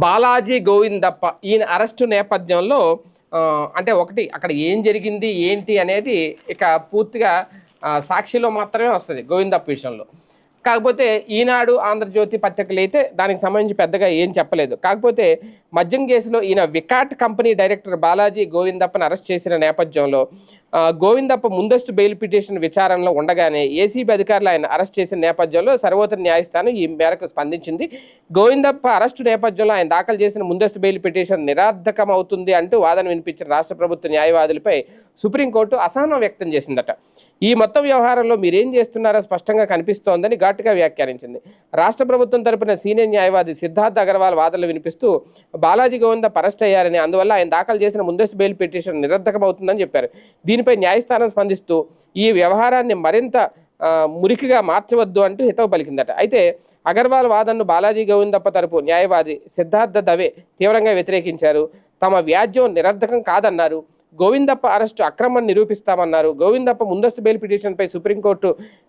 బాలాజీ గోవిందప్ప ఈయన అరెస్టు నేపథ్యంలో అంటే ఒకటి అక్కడ ఏం జరిగింది ఏంటి అనేది ఇక పూర్తిగా సాక్షిలో మాత్రమే వస్తుంది గోవిందప్ప విషయంలో. కాకపోతే ఈనాడు ఆంధ్రజ్యోతి పత్రికలు అయితే దానికి సంబంధించి పెద్దగా ఏం చెప్పలేదు. కాకపోతే మద్యం కేసులో ఈయన వికాట్ కంపెనీ డైరెక్టర్ బాలాజీ గోవిందప్పను అరెస్ట్ చేసిన నేపథ్యంలో గోవిందప్ప ముందస్తు బెయిల్ పిటిషన్ విచారణలో ఉండగానే ఏసీబీ అధికారులు ఆయన అరెస్ట్ చేసిన నేపథ్యంలో సర్వోత్తర న్యాయస్థానం ఈ మేరకు స్పందించింది. గోవిందప్ప అరెస్టు నేపథ్యంలో ఆయన దాఖలు చేసిన ముందస్తు బెయిల్ పిటిషన్ నిరార్థకం అవుతుంది అంటూ వాదన వినిపించిన రాష్ట్ర ప్రభుత్వ న్యాయవాదులపై సుప్రీంకోర్టు అసహనం వ్యక్తం చేసిందట. ఈ మొత్తం వ్యవహారంలో మీరేం చేస్తున్నారో స్పష్టంగా కనిపిస్తోందని ఘాటుగా వ్యాఖ్యానించింది. రాష్ట్ర ప్రభుత్వం తరపున సీనియర్ న్యాయవాది సిద్ధార్థ్ అగర్వాల్ వాదనలు వినిపిస్తూ బాలాజీ గోవింద అరెస్ట్ అయ్యారని అందువల్ల ఆయన దాఖలు చేసిన ముందస్తు బెయిల్ పిటిషన్ నిరర్ధకమవుతుందని చెప్పారు. దీనిపై న్యాయస్థానం స్పందిస్తూ ఈ వ్యవహారాన్ని మరింత మురికిగా మార్చవద్దు అంటూ హితవు పలికిందట. అయితే అగర్వాల్ వాదనను బాలాజీ గోవిందప్ప తరపు న్యాయవాది సిద్ధార్థ దవే తీవ్రంగా వ్యతిరేకించారు. తమ వ్యాజ్యం నిరర్ధకం కాదన్నారు. గోవిందప్ప అరెస్టు అక్రమం నిరూపిస్తామన్నారు. గోవిందప్ప ముందస్తు బెయిల్ పిటిషన్పై సుప్రీంకోర్టు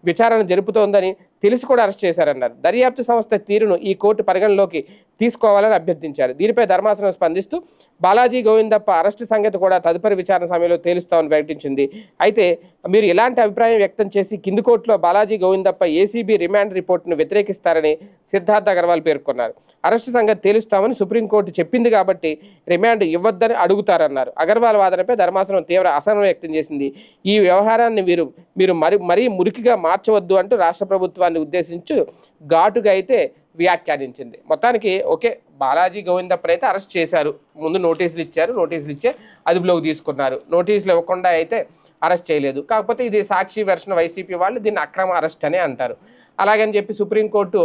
విచారణ జరుపుతోందని తెలిసి కూడా అరెస్ట్ చేశారన్నారు. దర్యాప్తు సంస్థ తీరును ఈ కోర్టు పరిగణలోకి తీసుకోవాలని అభ్యర్థించారు. దీనిపై ధర్మాసనం స్పందిస్తూ బాలాజీ గోవిందప్ప అరెస్టు సంగతి కూడా తదుపరి విచారణ సమయంలో తేలుస్తామని ప్రకటించింది. అయితే మీరు ఇలాంటి అభిప్రాయం వ్యక్తం చేసి కింది కోర్టులో బాలాజీ గోవిందప్ప ఏసీబీ రిమాండ్ రిపోర్టును వ్యతిరేకిస్తారని సిద్ధార్థ్ అగర్వాల్ పేర్కొన్నారు. అరెస్టు సంగతి తేలుస్తామని సుప్రీంకోర్టు చెప్పింది కాబట్టి రిమాండ్ ఇవ్వద్దని అడుగుతారన్నారు. అగర్వాల్ వాదనపై ధర్మాసనం తీవ్ర అసహనం వ్యక్తం చేసింది. ఈ వ్యవహారాన్ని మీరు మీరు మరి మరీ మురికిగా మార్చవద్దు అంటూ రాష్ట్ర ప్రభుత్వాన్ని ఉద్దేశించు ఘాటుగా అయితే వ్యాఖ్యానించింది. మొత్తానికి ఓకే బాలాజీ గోవిందప్పని అయితే అరెస్ట్ చేశారు. ముందు నోటీసులు ఇచ్చారు నోటీసులు ఇచ్చే అదుపులోకి తీసుకున్నారు. నోటీసులు ఇవ్వకుండా అయితే అరెస్ట్ చేయలేదు. కాకపోతే ఇది సాక్షి వెర్షన్ వైసీపీ వాళ్ళు దీన్ని అక్రమ అరెస్ట్ అనే అంటారు. అలాగని చెప్పి సుప్రీంకోర్టు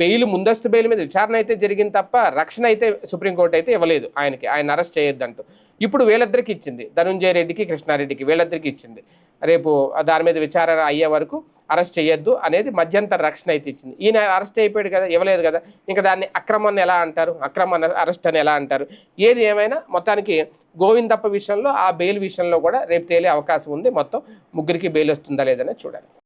బెయిల్ ముందస్తు బెయిల్ మీద విచారణ అయితే జరిగింది తప్ప రక్షణ అయితే సుప్రీంకోర్టు అయితే ఇవ్వలేదు ఆయనకి. ఆయన అరెస్ట్ చేయొద్దంటూ. ఇప్పుడు వీళ్ళిద్దరికి ఇచ్చింది. ధనుంజయ రెడ్డికి కృష్ణారెడ్డికి వీళ్ళిద్దరికి ఇచ్చింది. రేపు దాని మీద విచారణ అయ్యే వరకు అరెస్ట్ చేయొద్దు అనేది మధ్యంతర రక్షణ అయితే ఇచ్చింది. ఈయన అరెస్ట్ అయిపోయాడు కదా ఇవ్వలేదు కదా ఇంకా దాన్ని అక్రమాన్ని ఎలా అంటారు? అక్రమ అరెస్ట్ అని ఎలా అంటారు? ఏది ఏమైనా మొత్తానికి గోవిందప్ప విషయంలో ఆ బెయిల్ విషయంలో కూడా రేపు తేలే అవకాశం ఉంది. మొత్తం ముగ్గురికి బెయిల్ వస్తుందా లేదనే చూడాలి.